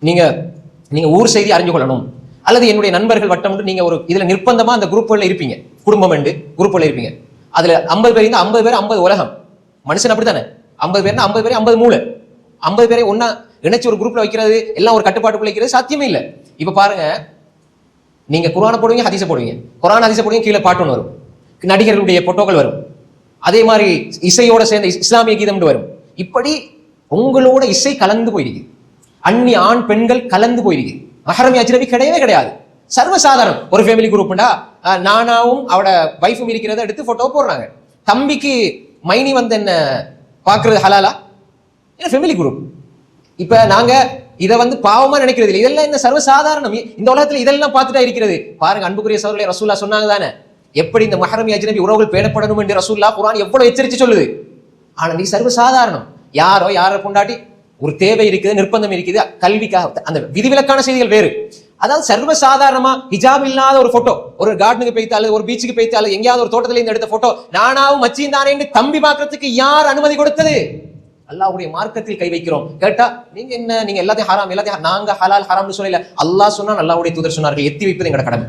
நீங்க நீங்க ஊர் செய்தி அறிஞ்சு கொள்ளணும். அல்லது என்னுடைய நண்பர்கள் வட்டம் நீங்க ஒரு இதுல நிர்பந்தமா அந்த குரூப்ல இருப்பீங்க. குடும்பம் என்று குரூப்ல இருப்பீங்க. அதுல ஐம்பது பேர் இருந்தா ஐம்பது பேர் ஐம்பது உலகம். மனுஷன் அப்படித்தானே? ஐம்பது பேர்னா ஐம்பது பேர் ஐம்பது மூளை. ஐம்பது பேரை ஒன்றா இணைச்சு ஒரு குரூப்ல வைக்கிறது எல்லாம் ஒரு கட்டுப்பாட்டுக்குள்ள வைக்கிறது சாத்தியமே இல்லை. இப்ப பாருங்க நீங்க குரானை போடுவீங்க ஹதீஸை போடுவீங்க. குரான் ஹதீஸை போடுவீங்க கீழே பாட்டு ஒன்று வரும். நடிகர்களுடைய போட்டோக்கள் வரும். அதே மாதிரி இசையோட சேர்ந்த இஸ்- இஸ்லாமிய கீதம் வரும். இப்படி உங்களோட இசை கலந்து போயிருக்கு அந்நி ஆண் பெண்கள் கலந்து போயிருக்கு மஹரமி அஜ்னபி கிடையவே கிடையாது. சர்வசாதாரணம். ஒரு ஃபேமிலி குரூப்டா நானாவும் அவட வைஃபும் இருக்கிறத எடுத்து போட்டோ போடுறாங்க. தம்பிக்கு மைனி வந்து என்ன பார்க்குறது ஹலாலா? ஏன்னா ஃபேமிலி குரூப் இப்ப நாங்க இதை வந்து பாவமா நினைக்கிறது இல்லை. இதெல்லாம் இந்த சர்வசாதாரணம்? இந்த உலகத்துல இதெல்லாம் பார்த்துட்டா இருக்கிறது. பாருங்க அன்புக்குரிய சோழர்களே ரசூல்லா சொன்னாங்க தானே? எப்படி இந்த மஹரமி அஜ்னபி உறவுகள் பேணப்படணும் என்று ரசூல்லா குரான் எவ்வளவு எச்சரித்து சொல்லுது? ஆனா நீ சர்வசாதாரணம். யாரோ யாரை கொண்டாட்டி ஒரு தேவை இருக்குது நிர்பந்தம் இருக்குது கல்விக்காக அந்த விதிவிலக்கான செய்திகள் வேறு. அதாவது சர்வசாதாரணமா ஹிஜாப் இல்லாத ஒரு போட்டோ ஒரு கார்டனுக்கு போய்த்து ஒரு பீச்சுக்கு போய்த்தாலும் எங்கேயாவது ஒரு தோட்டத்துல இருந்து எடுத்த போட்டோ நானாவும் மச்சியும் தானே என்று தம்பி பாக்குறதுக்கு யார் அனுமதி கொடுத்தது? அல்லாஹ்வுடைய மார்க்கத்தில் கை வைக்கிறோம். கேட்டா நீங்க என்ன நீங்க எல்லாத்தையும் ஹராம் எல்லாத்தையும் நாங்க ஹலால் ஹராம்னு சொல்லல. அல்லாஹ் சொன்னா அல்லாஹ்வுடைய தூதர் சொன்னார்கள் எத்தி வைப்பது எங்களோட கடமை.